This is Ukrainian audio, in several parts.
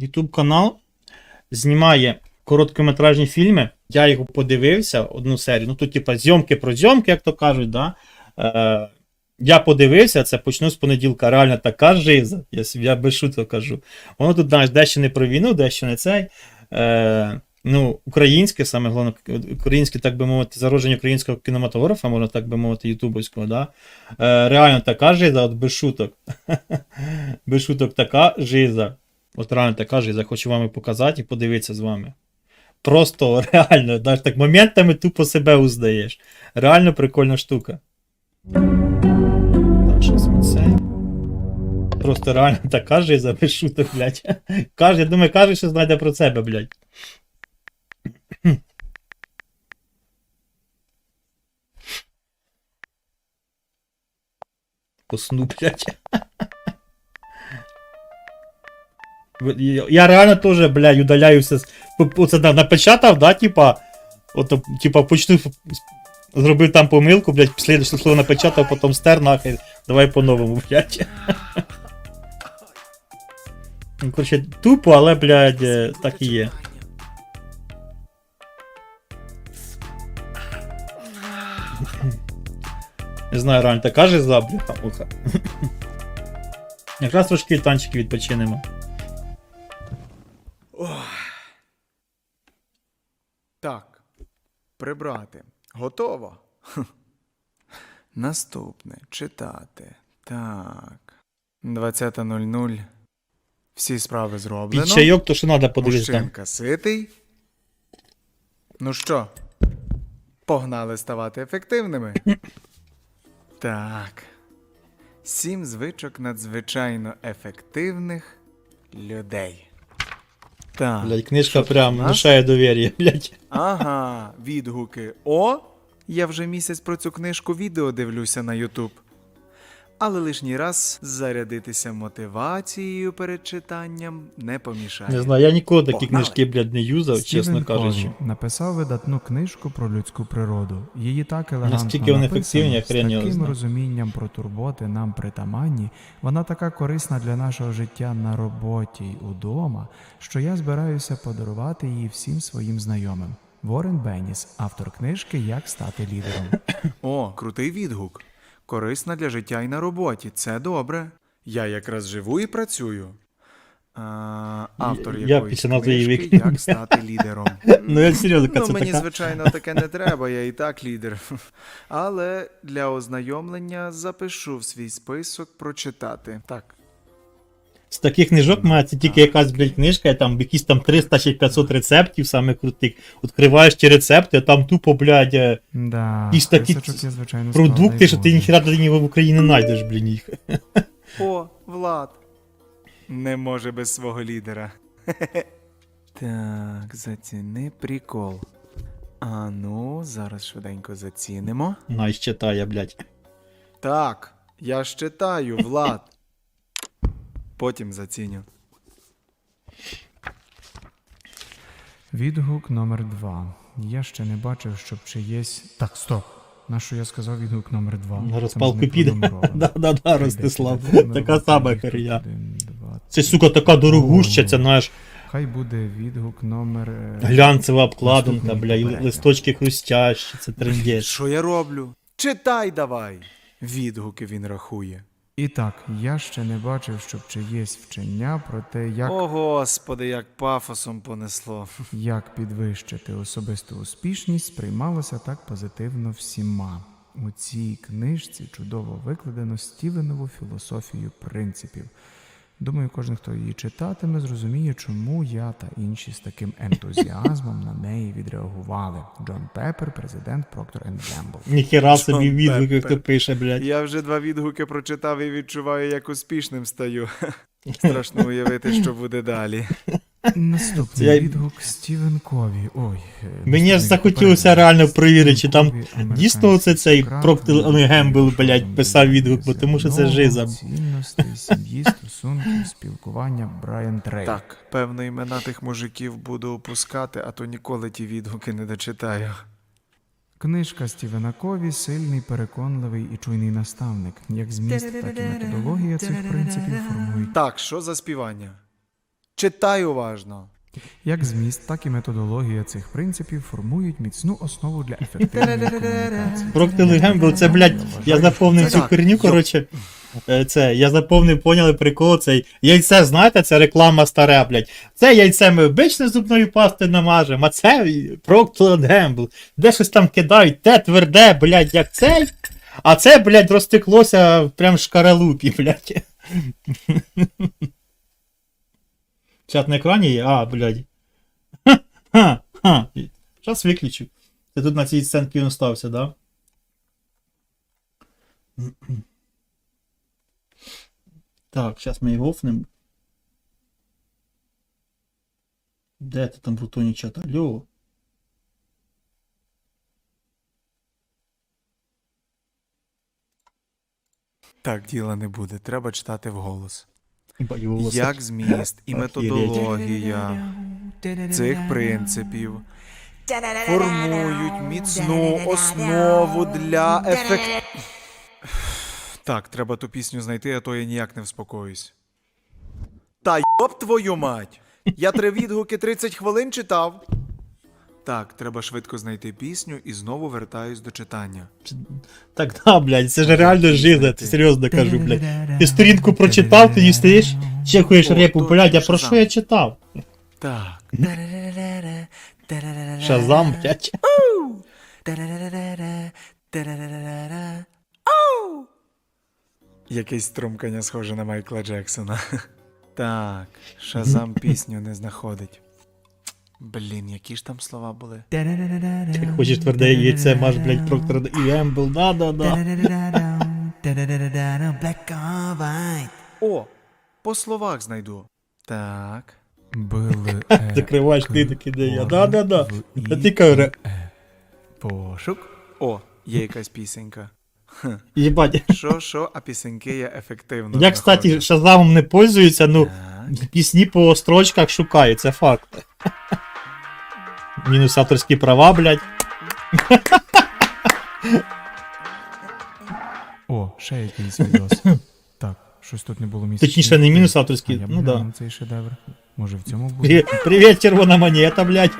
YouTube канал знімає короткометражні фільми. Я його подивився, одну серію. Ну, тут, типа, зйомки про зйомки, як то кажуть, да? Е, я подивився, це почну з понеділка. Реально така жиза. Я, я без шуток кажу. Воно тут, знаєш, дещо не про війну, дещо не цей. Е, ну, українське, саме головне, українське, так би мовити, зародження українського кінематографа, можна так би мовити, ютубовського, да? Е, реально така жиза, от без шуток. без шуток така жиза. От реально така жиза. Хочу вам показати і подивитися з вами. Просто реально, знаєш, так моментами тупо себе узнаєш. Реально прикольна штука. Так. Просто реально така жиза без шуток, блядь. Каже, я думаю, каже, що знайде про себе, блядь. Посну, блядь. Я реально теж, блядь, удаляюся. Оце напечатав, да, типа. От, типа, почну. Зробив там помилку, блядь, слідуюче слово напечатав, потім стер нахер. Давай по-новому, блядь. Ну, коротше, тупо, але, блядь, е, так і є. Не знаю, реально така же забляха, муха. Якраз трошки танчики відпочинемо. Так. Прибрати. Готово. Наступне. Читати. Так. 20.00. Всі справи зроблено. Під чайок, то що треба подивитися. Мужчинка ситий. Ну що? Погнали ставати ефективними. так. Сім звичок надзвичайно ефективних людей. Так. Блядь, книжка Що прям нас? внушає довір'я, блядь. Ага, відгуки. О! Я вже місяць про цю книжку відео дивлюся на Ютуб. Але лишній раз зарядитися мотивацією перед читанням не помішає. Не знаю, я ніколи такі Погнали. книжки, блядь, не юзав, чесно кажучи. Кові написав видатну книжку про людську природу. Її так елегантно Наскільки вони написано, ефективні, з його таким знає. розумінням про турботи нам притаманні, вона така корисна для нашого життя на роботі й удома, що я збираюся подарувати її всім своїм знайомим. Ворен Бенніс, автор книжки Як стати лідером. О, крутий відгук. Корисна для життя і на роботі. Це добре. Я якраз живу і працюю. А, автор Я якоїсь книжки. Як стати лідером. Ну я серйозно, Ну, це мені, така. звичайно, таке не треба, я і так лідер. Але для ознайомлення запишу в свій список прочитати. Так. З таких книжок має це тільки якась, блядь, книжка, і там якісь там 300 чи 500 рецептів, саме крутих. Відкриваєш ті рецепти, а там тупо, блядь, е, Да, Якісь такі звичайно, продукти, що ти ніхіра тоді в Україні не знайдеш, блін, їх. О, Влад. Не може без свого лідера. так, заціни прикол. А ну, зараз швиденько зацінимо. Найс читає, блядь. Так, я ж читаю, Влад. Потім заціню. Відгук номер два. Я ще не бачив, щоб чиєсь. Так, стоп. На що я сказав відгук номер два? На Це розпалку піде. Да-да-да, Ростислав. Така сама херня. Це, сука, така дорогуща, це, знаєш, Хай буде відгук номер. е, глянцева обкладинка, бля, і листочки хрустящі, це трендець. Що я роблю? Читай давай. Відгуки він рахує. І так, я ще не бачив, щоб чиєсь вчення про те, як, О, господи, як пафосом понесло. як підвищити особисту успішність, сприймалося так позитивно всіма. У цій книжці чудово викладено Стівенову філософію принципів. Думаю, кожен, хто її читатиме, зрозуміє, чому я та інші з таким ентузіазмом на неї відреагували. Джон Пеппер, президент Проктор енд Гембл. Ніхера собі відгуки, Пеппер. хто пише, блядь. Я вже два відгуки прочитав і відчуваю, як успішним стаю. Страшно уявити, що буде далі. Наступний я- відгук Стівен Кові. Ой, е, Мені ж захотілося реально провірити, чи там Кові, дійсно оце цей Проктор Гембл, блядь, писав відгук, бо тому що це жиза. Цінностей, сім'ї, стосунків, спілкування Брайан Трей. Так, певно, імена тих мужиків буду опускати, а то ніколи ті відгуки не дочитаю. Книжка Стівена Кові сильний, переконливий і чуйний наставник. Як зміст, так і методологія цих принципів формують Так, що за співання? Читай уважно. Як зміст, так і методологія цих принципів формують міцну основу для ефективної комунікації. Проктили Гембл, це, блядь, я заповнив цю херню, коротше. е, Це, я заповнив, поняли прикол цей. Яйце, знаєте, це реклама старе, блядь. Це яйце ми обично зубною пастою намажемо, а це Gamble. Де щось там кидають, те тверде, блядь, як цей. А це, блядь, розтеклося прям в шкаралупі, блядь. Чат на екрані є? А, блядь. Ха, ха. Зараз виключу. Ти тут на цій сценці він стався, да? Так, зараз ми його офнемо. Де ти там бутоні чата? Алло. Так діла не буде, треба читати вголос. Як зміст і методологія цих принципів формують міцну основу для ефект. Так, треба ту пісню знайти, а то я ніяк не вспокоюсь. Та йоб твою мать! Я три відгуки 30 хвилин читав. Так, треба швидко знайти пісню і знову вертаюсь до читання. Так, да, блядь, це ж реально жиза, це серйозно кажу, блядь. Ти сторінку прочитав, тоді стоїш, чекаєш О, репу, блядь, а про що я читав? Так. Шазам, блядь. Якесь струмкання схоже на Майкла Джексона. Так, Шазам пісню не знаходить. Блін, які ж там слова були? Ти хочеш тверде яйце, маш, блядь, Проктор і Ембл, да-да-да. О, по словах знайду. Так. Били, е, Закриваєш к, ти таки, де я. Да-да-да. А ти каже, е. Пошук. О, є якась пісенька. їбать. Що, що, а пісеньки я ефективно. Я, кстати. Шазамом не пользуюся, ну, пісні по строчках шукаю, це факт. Мінус авторські права, блядь. О, ще якийсь відос. Так, щось тут не було місця. Точніше, не мінус авторські, ну да. цей шедевр. Може в цьому буде? Привіт, червона монета, блядь.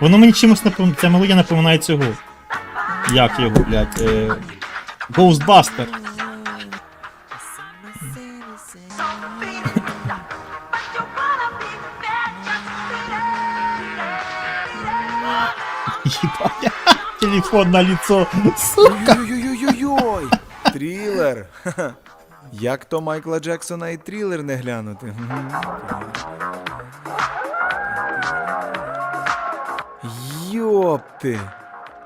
Воно мені чимось напом... Ця мелодія напоминає цього. Як його, блядь? Е... Ghostbuster. Телефон на лицо. Сука. Ой-ой-ой-ой-ой! Трілер! Ха-ха. Як то Майкла Джексона і трілер не глянути? Мгм. Йопти!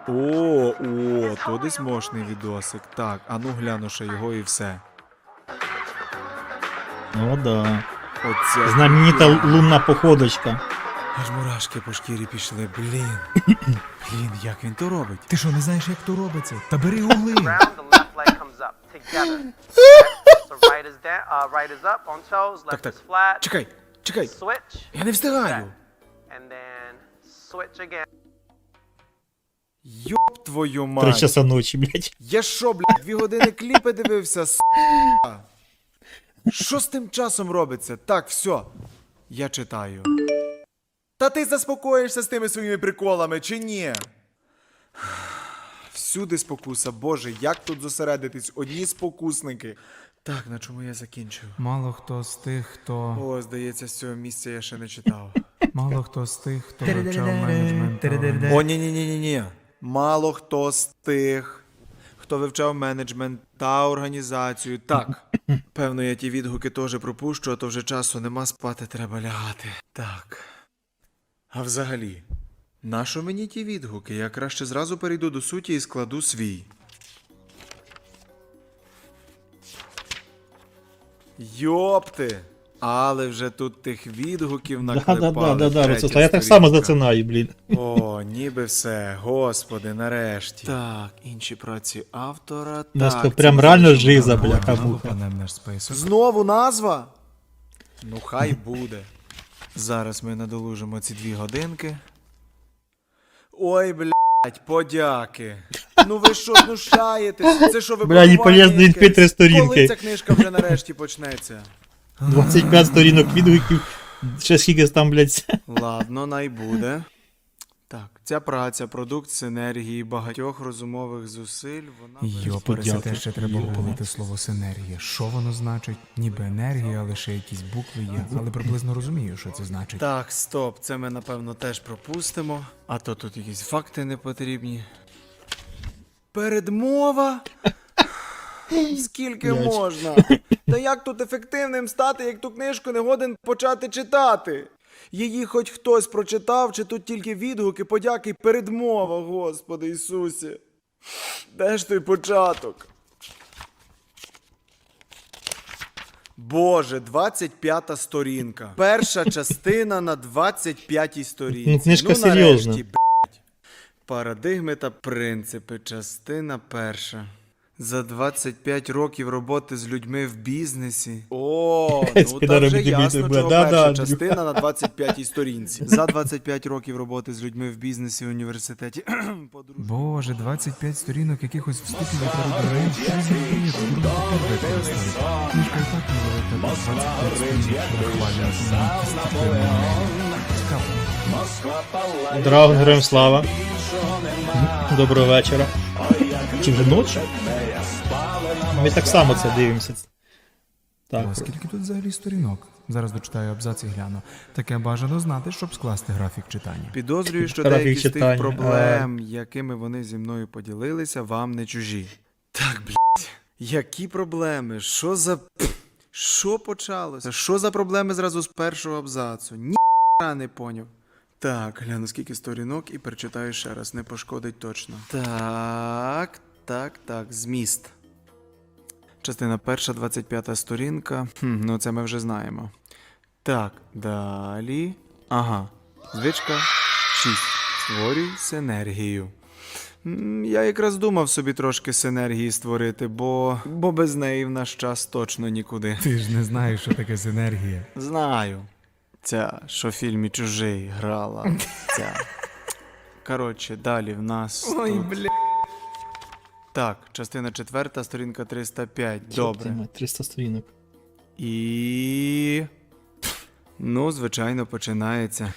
О, о, то десь мощний відосик. Так, а ну гляну ще його і все. Ну да. Оце. Знаменита лунна походочка. Аж мурашки по шкірі пішли, блін. Блін, як він то робить? Ти що, не знаєш, як то робиться? Та бери угли. uh, left так. Чекай, чекай, я не встигаю. Йоп твою Три мать. часа ночі, блядь. Я що, блядь, дві години кліпи дивився, с***а? Що з тим часом робиться? Так, все. Я читаю. Та ти заспокоїшся з тими своїми приколами, чи ні? Всюди спокуса, боже, як тут зосередитись? Одні спокусники. Так, на чому я закінчив? Мало хто з тих, хто. О, здається, з цього місця я ще не читав. Мало хто з тих, хто вивчав менеджмент. О, ні, ні, ні, ні, ні. Мало хто з тих, хто вивчав менеджмент та організацію. Так. Певно, я ті відгуки теж пропущу, а то вже часу нема спати, треба лягати. Так. А взагалі, нащо мені ті відгуки? Я краще зразу перейду до суті і складу свій. Йопти! Але вже тут тих відгуків наклепали. Да-да-да, третя Ростислав, я так само зацинаю, блін. О, ніби все, господи, нарешті. Так, інші праці автора. У нас так, то прям реально жиза, бляха муха. Знову назва? Ну, хай буде. Зараз ми надолужимо ці дві годинки. Ой, блядь, Блять, подяки. Ну ви що, знущаєтесь? Це що ви Бля, не полезно інфи три сторінки. Коли ця книжка вже нарешті почнеться? 25 сторінок відгуків. Ще скільки там, блядь. Ладно, най буде. Так, ця праця, продукт синергії багатьох розумових зусиль, вона Подяки. те ще треба обговорити слово синергія. Що воно значить? Ніби енергія, лише якісь букви є, але приблизно розумію, що це значить. Так, стоп, це ми напевно теж пропустимо. А то тут якісь факти не потрібні. Передмова? Скільки можна? Та як тут ефективним стати, як ту книжку не годен почати читати? Її хоч хтось прочитав, чи тут тільки відгуки, подяки передмова, Господи Ісусе. Де ж той початок? Боже, 25 сторінка. Перша частина на 25 сторінці. Ну, книжка нарешті, серйозна. блядь. Парадигми та принципи. Частина перша. За 25 років роботи з людьми в бізнесі. О, ну так вже буде ясно, чого перша частина на 25 сторінці. За 25 років роботи з людьми в бізнесі в університеті. Боже, 25 сторінок якихось вступів і. Що за використати? Книжка і так невелика, 25 сторінок прохвалює. Драгон, героям слава. Доброго вечора. Чи вже ночі? Ми так само це дивимося. Так. Скільки тут взагалі сторінок? Зараз дочитаю абзац і гляну. Таке бажано знати, щоб скласти графік читання. Підозрюю, що Графік деякі з тих проблем, якими вони зі мною поділилися, вам не чужі. Так, блядь. Які проблеми? Що за. Пф, Що почалося? Що за проблеми зразу з першого абзацу? Ні не поняв. Так, гляну скільки сторінок і перечитаю ще раз, не пошкодить точно. Так, так, так, зміст. Частина перша, 25 сторінка. Хм, ну це ми вже знаємо. Так, далі. Ага. Звичка 6. Створюй синергію. Я якраз думав собі трошки синергії створити, бо. бо без неї в наш час точно нікуди. Ти ж не знаєш, що таке синергія. Знаю. Ця, що в фільмі чужий грала. Ця. Коротше, далі в нас. Ой, тут... бля. Так, частина четверта, сторінка 305. Добре. 300 сторінок. І. Ну, звичайно, починається.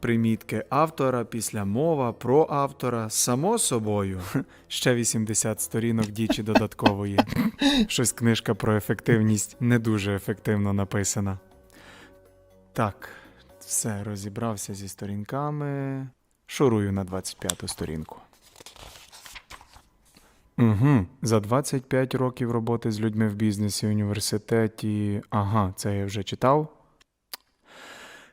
Примітки автора, після мова про автора, само собою. Ще 80 сторінок дічі додаткової. Щось книжка про ефективність не дуже ефективно написана. Так, все, розібрався зі сторінками. Шурую на 25 сторінку. Угу. За 25 років роботи з людьми в бізнесі університеті. Ага, це я вже читав.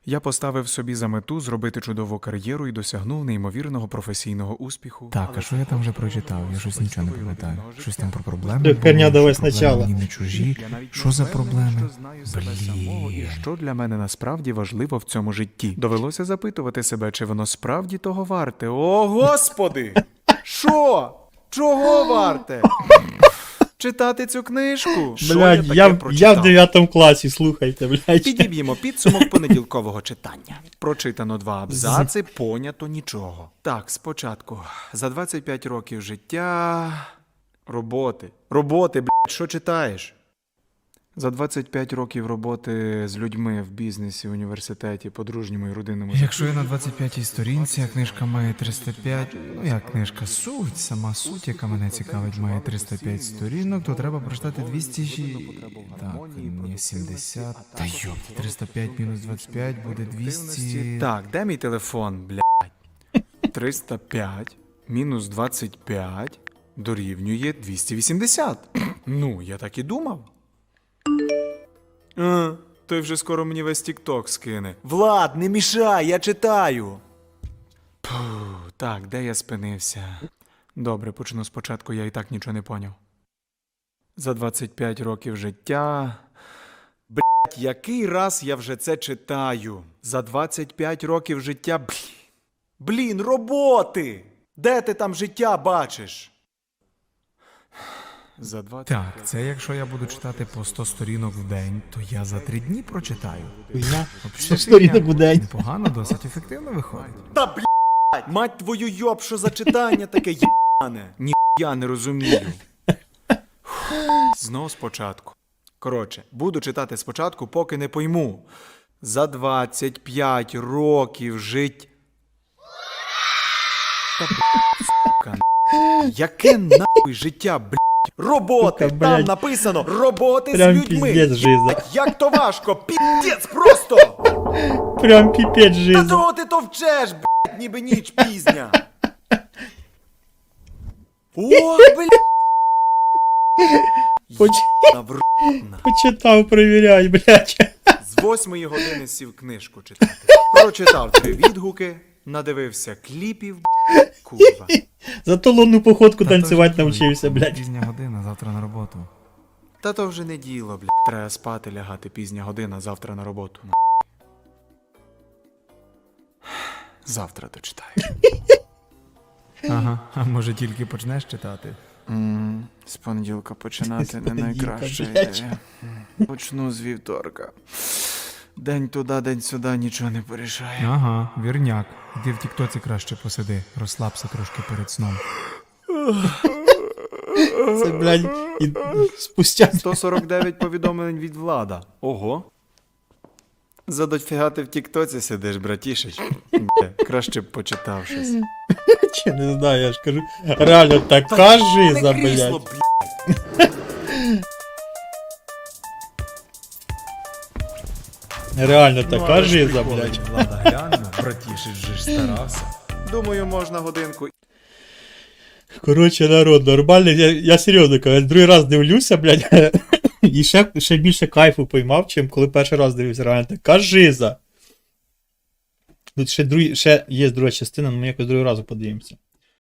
Я поставив собі за мету зробити чудову кар'єру і досягнув неймовірного професійного успіху. Так, а що я там вже прочитав? Я щось нічого не пам'ятаю. Щось там про проблеми. Ти херня давай що спочатку. Мені не чужі. Що за проблеми? Блін. що для мене насправді важливо в цьому житті. Довелося запитувати себе, чи воно справді того варте. О, господи! Що? Чого варте? Читати цю книжку? Блядь, таке я, я, в 9 класі, слухайте, блядь. Підіб'ємо підсумок понеділкового читання. Прочитано два абзаци, понято нічого. Так, спочатку. За 25 років життя. Роботи. Роботи, блядь, що читаєш? За 25 років роботи з людьми в бізнесі, університеті, подружньому і родинному. Якщо я на 25-й сторінці, а книжка має 305, ну як книжка суть, сама суть, яка мене цікавить, має 305 сторінок, то треба прочитати 200... щі- Так, ні, 70... Та йоп, 305 мінус 25 буде 200... Так, де мій телефон, блядь? 305 мінус 25 дорівнює 280. Ну, я так і думав. А, той вже скоро мені весь тік-ток скине. Влад, не мішай, я читаю. Пу, так, де я спинився? Добре, почну спочатку, я і так нічого не поняв. За 25 років життя. Блять, який раз я вже це читаю? За 25 років життя. Блін, блін роботи! Де ти там життя бачиш? За 25 Так, це якщо я буду читати по 100 сторінок в день, то я за 3 дні прочитаю. 100 сторінок в день. Непогано, досить ефективно виходить. Та блін, Мать твою йоб, що за читання таке єбане? Ніхуя не розумію. Фух, Знов спочатку. Коротше, буду читати спочатку, поки не пойму. За 25 років жить. Та, сука, Яке нахуй життя, блядь? Роботи! Сука, Там блядь. написано роботи Прям з людьми. піздець жиза. Як то важко, піздець просто! Прям піпець Та жиза. того ти товчеш, блядь, ніби ніч пізня. Ох, блядь. Поч... Почитав, перевіряй, блядь. З восьмої години сів книжку читати. Прочитав три відгуки, надивився кліпів, курва. Зато лунну походку Та то танцювати навчився, блядь. Пізня година, завтра на роботу. Та то вже не діло, блядь. Треба спати лягати пізня година, завтра на роботу. Завтра дочитаю. Ага, а може тільки почнеш читати? М, З понеділка починати З не понеділка, найкраща блядь. ідея. Почну з вівторка. День туди, день сюди, нічого не порішає. Ага, вірняк. Іди в тіктоці краще посиди, розслабся трошки перед сном. Це, блядь, і спустя 149 повідомлень від влада. Ого. За дофіга ти в тіктоці сидиш, братішич. Бля, краще б почитав щось. Чи не знаю, я ж кажу. Реально така жиза, крісло, блядь. Реально Ну, така жиза, блядь. Влада гляне, братішич же ж старався. Думаю, можна годинку. Коротше, народ, нормально. Я, я серйозно кажу, я другий раз дивлюся, блядь. І ще, ще більше кайфу поймав, чим коли перший раз дивився. Реально така жиза. Тут ще, другий, ще є друга частина, але ми якось другого разу подивимося.